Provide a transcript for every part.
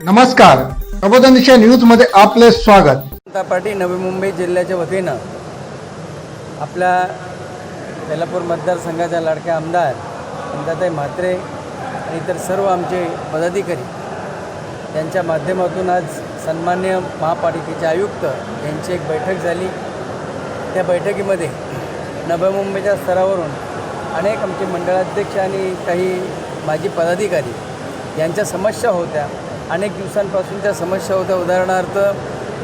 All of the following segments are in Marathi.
नमस्कार. प्रबोधन दिशा न्यूजमध्ये आपले स्वागत. जनता पार्टी नवी मुंबई जिल्ह्याच्या वतीनं आपल्या बेलापूर मतदारसंघाच्या लाडक्या आमदार अंदाताई म्हात्रे आणि इतर सर्व आमचे पदाधिकारी यांच्या माध्यमातून आज सन्मान्य महापालिकेचे आयुक्त यांची एक बैठक झाली. त्या बैठकीमध्ये नव्या मुंबईच्या स्तरावरून अनेक आमचे मंडळाध्यक्ष आणि काही माजी पदाधिकारी यांच्या समस्या होत्या. अनेक दिवसांपासून त्या समस्या होत्या. उदाहरणार्थ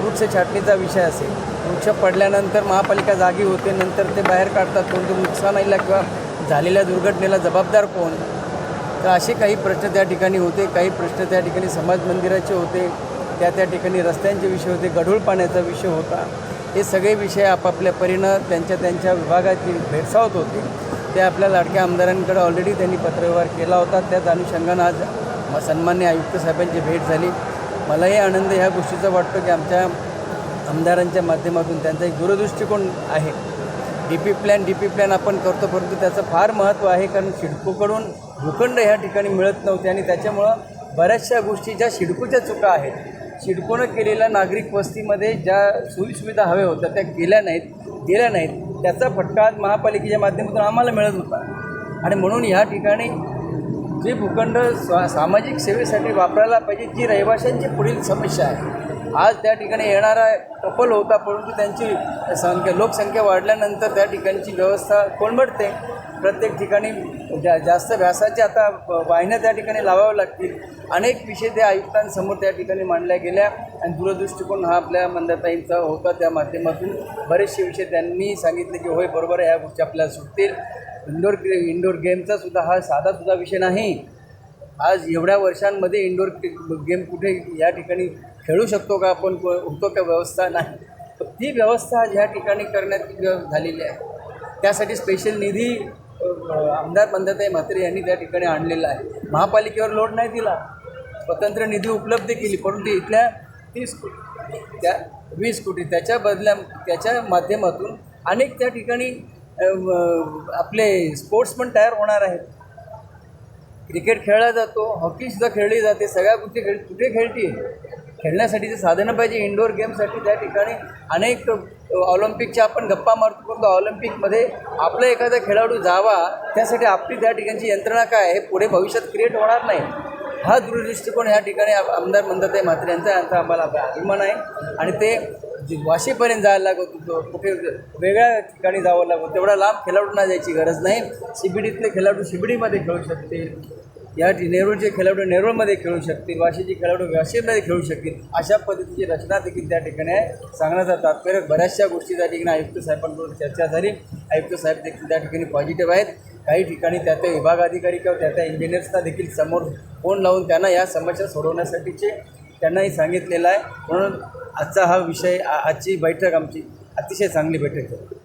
वृक्ष छाटणीचा विषय असेल. वृक्ष पडल्यानंतर महापालिका जागी होते नंतर ते बाहेर काढतात. कोणतं नुकसानीला किंवा झालेल्या दुर्घटनेला जबाबदार कोण? तर असे काही प्रश्न त्या ठिकाणी होते. काही प्रश्न त्या ठिकाणी समाज मंदिराचे होते. त्या त्या ठिकाणी रस्त्यांचे विषय होते. गढूळ पाण्याचा विषय होता. हे सगळे विषय आपापल्या परीनं त्यांच्या त्यांच्या विभागाची भेडसावत होते. ते आपल्या लाडक्या आमदारांकडे ऑलरेडी त्यांनी पत्रव्यवहार केला होता. त्याच अनुषंगानं आज म- सन्मान्य आयुक्त साहेबांची भेट झाली. मलाही आनंद ह्या गोष्टीचा वाटतो की आमच्या आमदारांच्या माध्यमातून त्यांचा एक दूरदृष्टिकोन आहे. D P plan D P plan आपण करतो परंतु त्याचं फार महत्त्व आहे कारण शिडकोकडून भूखंड ह्या ठिकाणी मिळत नव्हते आणि त्याच्यामुळं बऱ्याचशा गोष्टी ज्या शिडकोच्या चुका आहेत शिडकोनं केलेल्या नागरिक वस्तीमध्ये ज्या सोयीसुविधा हव्या होत्या त्या केल्या नाहीत गेल्या नाहीत त्याचा फटका आज महापालिकेच्या माध्यमातून आम्हाला मिळत होता. आणि म्हणून ह्या ठिकाणी जे भूखंड स्वा सामाजिक सेवेसाठी वापरायला पाहिजे जी रहिवाशांची पुढील समस्या आहे. आज त्या ठिकाणी येणारा कपल होता परंतु त्यांची संख्या लोकसंख्या वाढल्यानंतर त्या ठिकाणची व्यवस्था कोलमडते. प्रत्येक ठिकाणी जा जास्त व्यासाच्या आता वाहिन्या त्या ठिकाणी लावाव्या लागतील. अनेक विषय त्या आयुक्तांसमोर त्या ठिकाणी मांडल्या गेल्या. आणि दूरदृष्टिकोन हा आपल्या मंदाताईंचा होता. त्या माध्यमातून बरेचसे विषय त्यांनी सांगितले की होय बरोबर ह्या गोष्टी आपल्याला सुटतील. इंडोर इंडोर गेमचा सुद्धा हा साधा सुद्धा विषय नाही. आज एवढ्या वर्षांमध्ये इंडोर गेम कुठे या ठिकाणी खेळू शकतो का आपण? होतो का व्यवस्था? नाही. ती व्यवस्था आज ह्या ठिकाणी करण्यात झालेली आहे. त्यासाठी स्पेशल निधी आमदार मंदाताई म्हात्रे यांनी त्या ठिकाणी आणलेला आहे. महापालिकेवर लोड नाही दिला. स्वतंत्र निधी उपलब्ध केली परंतु इथल्या तीस कोटी त्या वीस कोटी त्याच्या बदल्या त्याच्या माध्यमातून अनेक त्या ठिकाणी आपले स्पोर्ट्स पण तयार होणार आहेत. क्रिकेट खेळला जातो हॉकीसुद्धा खेळली जाते सगळ्या गोष्टी खेळ कुठे खेळते खेळण्यासाठीचे साधनं पाहिजे इंडोर गेमसाठी त्या ठिकाणी अनेक ऑलिम्पिकच्या आपण गप्पा मारतो परंतु ऑलिम्पिकमध्ये आपला एखादा खेळाडू जावा त्यासाठी आपली त्या ठिकाणची यंत्रणा काय आहे पुढे भविष्यात क्रिएट होणार नाही. हा दूरदृष्टिकोन ह्या ठिकाणी आमदार आमदार मंदाताई म्हात्रे यांचा यांचा आम्हाला अभिमान आहे. आणि ते वाशीपर्यंत जायला लागत होतो कुठे वेगळ्या ठिकाणी जावं लागतं तेवढा लांब खेळाडूंना जायची गरज नाही. शिबिडीतले खेळाडू शिबिडीमध्ये खेळू शकतील. या नेरूळचे खेळाडू नेरूळमध्ये खेळू शकतील. वाशीचे खेळाडू वाशीमध्ये खेळू शकतील. अशा पद्धतीची रचना देखील त्या ठिकाणी आहे सांगण्याचा तात्पर्य बऱ्याचशा गोष्टी त्या ठिकाणी आयुक्त साहेबांबरोबर चर्चा झाली. आयुक्त साहेब देखील त्या ठिकाणी पॉझिटिव्ह आहेत. काही ठिकाणी त्या त्या विभाग अधिकारी किंवा त्या त्या इंजिनियर्सना देखील समोर फोन लावून त्यांना या समस्या सोडवण्यासाठीचे त्यांनाही सांगितलेलं आहे. म्हणून आजचा हा विषय आजची बैठक आमची अतिशय चांगली बैठक झाली